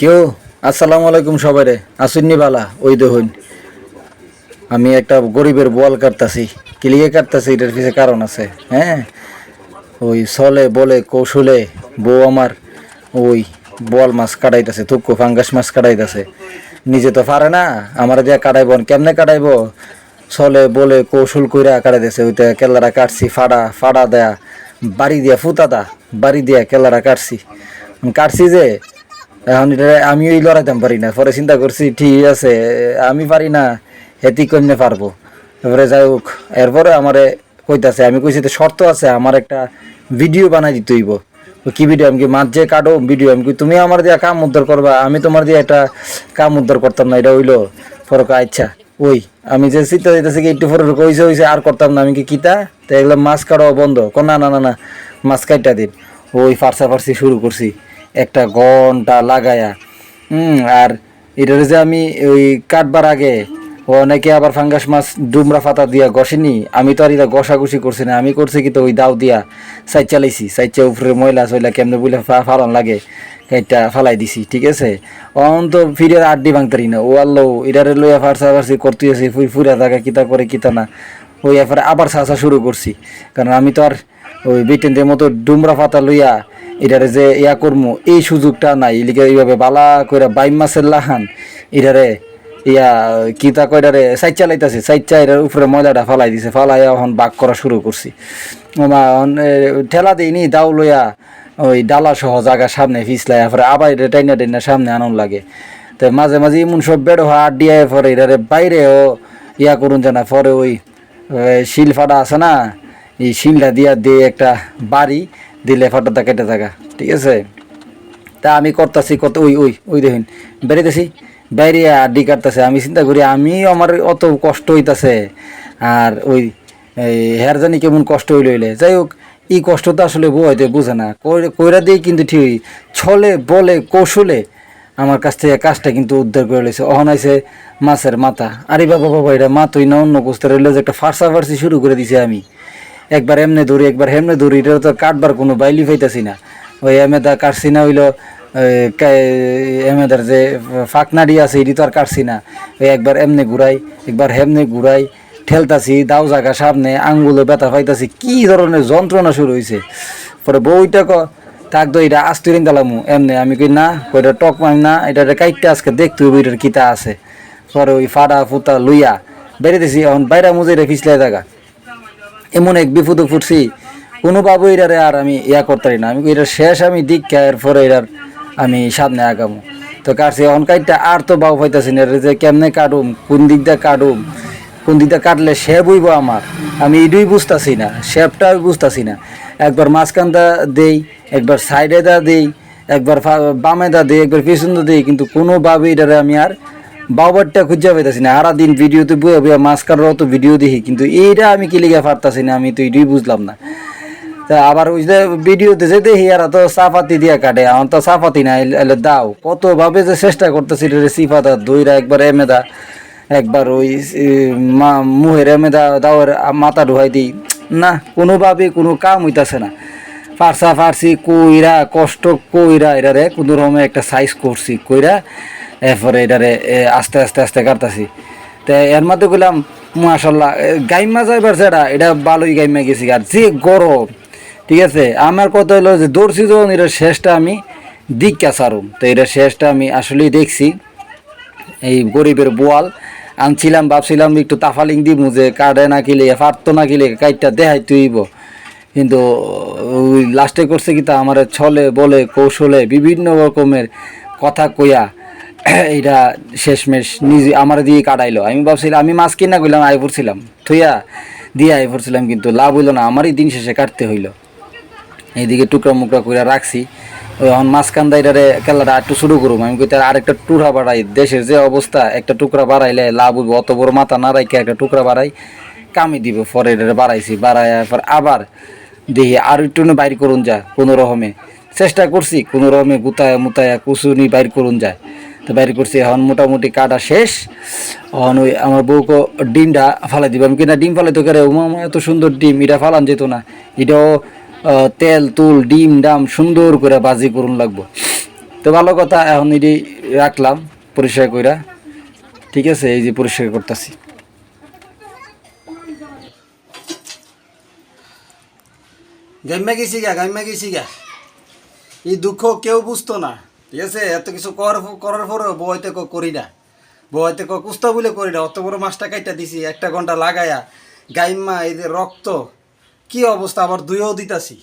কেউ? আসসালামু আলাইকুম সবাইরে। আসুননি বালা, ওই দেখুন। আমি একটা গরিবের বল কাটতাছি। কিলিয়ে কাটতাছি? এটার পিছনে কারণ আছে হ্যাঁ? ওই সলে বলে, কৌশলে বউ আমার ওই বল মাছ কাটাইতেছে তুক্কু ফাঙ্গাস মাছ কাটাইতেছে। নিজে তো পারে না, আমার দিয়া কাটাইব কেমনে কাটাইব? সলে বলে, কৌশল কইরা কাটাইতেছে, ওইটা কেল্লারা কাটছি, ফাড়া ফাড়া দেয়া, বাড়ি দিয়া ফুতা দা বাড়ি দিয়া কেল্লারা কাটছি। কাটছি যে এখন এটা আমি ওই লড়াইতাম পারি না। পরে চিন্তা করছি ঠিক আছে আমি পারি না হেতি কমনে পারব? এবারে যাই হোক এরপরে আমারে কইতাছে আমি কইছি তো শর্ত আছে আমার একটা ভিডিও বানাই দিতে হইব। কি ভিডিও আমি কি মাছ যে কাটো? ভিডিও আমি কি তুমি আমার দিয়া কাম উদ্ধার করবা আমি তোমার দিয়ে একটা কাম উদ্ধার করতাম না এটা হইল পরে কয়, আচ্ছা ওই আমি যে চিন্তা দিতেছি কি একটু পরে কইছে হইছে আর করতাম না আমি কি কিতা? তো এগুলো মাছ কাটো বন্ধ। না না না না মাছ কাইটা দিন। ওই ফার্সা ফার্সি শুরু করছি। একটা ঘণ্টা লাগায়া। হুম, আর এটার যে আমি ওই কাটবার আগে অনেকে আবার ফাঙ্গাস মাছ ডুমরা ফাতা দিয়া গসেনি আমি তো আর এটা ঘষাঘষি করছি না, আমি করছি কি তো ওই দাও দিয়া সাইড চালাইছি সাইডটা উপরে ময়লা সয়লা কেমনে বলে ফালন লাগে এটা ফালাই দিছি, ঠিক আছে? অন তো ফিরে আড্ডি ভাঙতারি না, ও আল্লো এটারে লইয়া ফার্সা ফার্সি করতে আছে, ফুই ফুরা থাকা, কিতা করে কিতা না, ওই এরপরে আবার চাষা শুরু করছি, কারণ আমি তো আর ওই বেটেনদের মতো ডুমরা পাতা লইয়া এটারে যে ইয়া করমু, এই সুযোগটা নাই। এলিকে এইভাবে বালা কইরা বাইম মাছের লাহান, এটারে ইয়া কিতা কইরারে সাইড চালাইতাছে, সাইড চাইরার উপরে ময়লাটা ফালাই দিছে ফালাই এখন বাক করা শুরু করছি। ঠেলা দিইনি, দাও লইয়া ওই ডালা সহ জায়গা সামনে ফিসলাই এরপরে আবার এটা টাইনা টাইনা সামনে আনন্দ লাগে। তো মাঝে মাঝে এমন সব বেড়ো হয় আড্ডিয়া পরে এটারে বাইরেও ইয়া করুন জানা পরে ওই শিল ফাটা আছে না, এই শিলটা দিয়া দিয়ে একটা বাড়ি দিলে ফাটাটা কেটে থাকা, ঠিক আছে? তা আমি করতেছি কত, ওই ওই ওই দেখুন, বেরিতেছি বাইরে আড্ডি কাটতেছে, আমি চিন্তা করি আমি আমার অত কষ্ট হইতাছে, আর ওই হেয়ার জানি কেমন কষ্ট হইল হইলে। যাই হোক, এই কষ্ট তো আসলে হয়তো বুঝে না, কই- কইরা দিয়ে কিন্তু ঠিক ছলে, বলে, কৌশলে আমার কাছ থেকে কাজটা কিন্তু উদ্ধার করে লইছে। আইছে মাছের মাথা। আরে বাবা বাবা, এটা মা তুই না, অন্য কুস্তে রইল যে একটা ফার্সা ফার্সি শুরু করে দিছে আমি। একবার এমনে ধরি, একবার হেমনে ধরি এটা তো কাটবার কোনো বাইলি পাইতাছি না। ওই এমেদা কাটছি না, হইল এমেদার যে ফাঁকনাড়ি আছে, এটি তো আর কাটছি না। ওই একবার এমনে ঘুরাই, একবার হেমনে ঘুরাই, ঠেলতাছি, দাও জাগা সামনে, আঙ্গুলে ব্যথা পাইতাছি, কি ধরনের যন্ত্রণা শুরু হয়েছে পরে বউটা ক তাক তো এটা আস্তুরিন দালামু এমনি। আমি কই, না কইটা টক মাই না, এটা কাইটটা আজকে দেখতে হইব, এটার কিতা আছে। পরে ওই ফাটা ফুটা লইয়া বেরিতেছি এখন বাইরা মুজে রেখিসলাই জায়গা এমন এক বিপদে ফুটছি কোনো বাবু এটারে আর আমি ইয়া করতে পারি না। আমি কই এটা শেষ, আমি দীক্ষা, এরপরে এটার আমি সামনে আগামো। তো কাটছি কাইটটা আর তো বাবু পাইতাছি না যে কেমনে কাটুম, কোন দিক দিয়ে কাটুম, কোন দিক দিকটা কাটলে শেপ হইব আমার? আমি এটুই বুঝতাছি না শেপটা বুঝতাছি না। একবার মাঝখানটা দেই, একবার সাইডে দা দেই, একবার বামে দা দেই, একবার পিছন দেই, কিন্তু কোনোভাবে এটারে আমি আর বাবারটা খুঁজে পাইতাছি না সারা দিন ভিডিওতে বয়ে বয়ে মাছ কাটারও তো ভিডিও দেখি, কিন্তু এইটা আমি কি লিগে পারতাছি না, আমি তো এটাই বুঝলাম না। তা আবার ওই যে ভিডিওতে যে দেখি আর তো চাপাতি দিয়া কাটে আমার তো চাপাতি না, এলে- দাও। কত ভাবে যে চেষ্টা করতেছি সিফাতা দইরা একবার এমেদা একবার ওই মা, মুহের এমেদা দাওয়ের মাথা ঢুকাই দিই। না, কোনোভাবে কোনো কাম হইতাছে না। ফার্সা ফার্সি কইরা, কষ্ট কইরা এটারে কোনো রকমে একটা সাইজ করছি, কইরা এরপরে এটারে আস্তে আস্তে আস্তে কাটতাছি। তো এর মধ্যে গেলাম মাসাল্লাহ গাইমা যাইবার সেটা, এটা ভালোই গাইমা গেছি আর যে গরম, ঠিক আছে? আমার কথা হলো যে দৌড়ছি যখন এটা শেষটা আমি দীক্ষা সারুম তো এটা শেষটা আমি আসলেই দেখছি, এই গরিবের বোয়াল। আনছিলাম, ভাবছিলাম একটু তাফালিং দিব যে কার্ডে না কিলে ফাটতো না কিলে কাইটটা দেখাই তুইব। কিন্তু লাস্টে করছে কি তা, আমার ছলে, বলে, কৌশলে, বিভিন্ন রকমের কথা কইয়া এইটা শেষমেশ নিজে আমার দিয়ে কাটাইলো। আমি ভাবছিলাম, আমি মাছ কিনা কইলাম আই পড়ছিলাম। থুইয়া দিয়ে আই পড়ছিলাম, কিন্তু লাভ হইল না, আমারই দিন শেষে কাটতে হইল। এইদিকে টুকরা মুকরা করে রাখছি। এখন মাঝখান দাইটারে খেলাটা একটু শুরু করুম। আমি কইতে আরেকটা টুকরা বাড়াই, দেশের যে অবস্থা, একটা টুকরা বাড়াইলে লাভ হইব। অত বড় মাথা না রাখে একটা টুকরা বাড়াই, কামি দিব, পরে এটারে বাড়াইছি বাড়াই পর আবার দেখি আর একটু বাইর করুন যা, কোনো রকমে চেষ্টা করছি, কোনো রকমে গুতায়া মুতায়া কুসুনি বাইর করুন যায় তো বাইর করছি। এখন মোটামুটি কাটা শেষ। এখন ওই আমার বউকে ডিমটা ফালাই দিব। আমি কিনা ডিম ফালাই তো করে, উমা এত সুন্দর ডিম, এটা ফালান যেত না। এটাও তেল, তুল, ডিম, ডাম সুন্দর করে বাজি করুন লাগবো। তো ভালো কথা, এখন এটি রাখলাম পরিষ্কার কইরা। ঠিক আছে, এই যে পরিষ্কার করতেছি। গাইমা গেছি গা গাইমা গেছি গা। এই দুঃখ কেউ বুঝতো না। ঠিক আছে, এত কিছু করার করার পরেও বইতে করি না। বইতে কুস্তা বলে করি না, অত বড় মাছটা কাইটা দিছি, একটা ঘণ্টা লাগায়া, গাইমা এদের রক্ত, কি অবস্থা? আবার দুইও দিতাছি।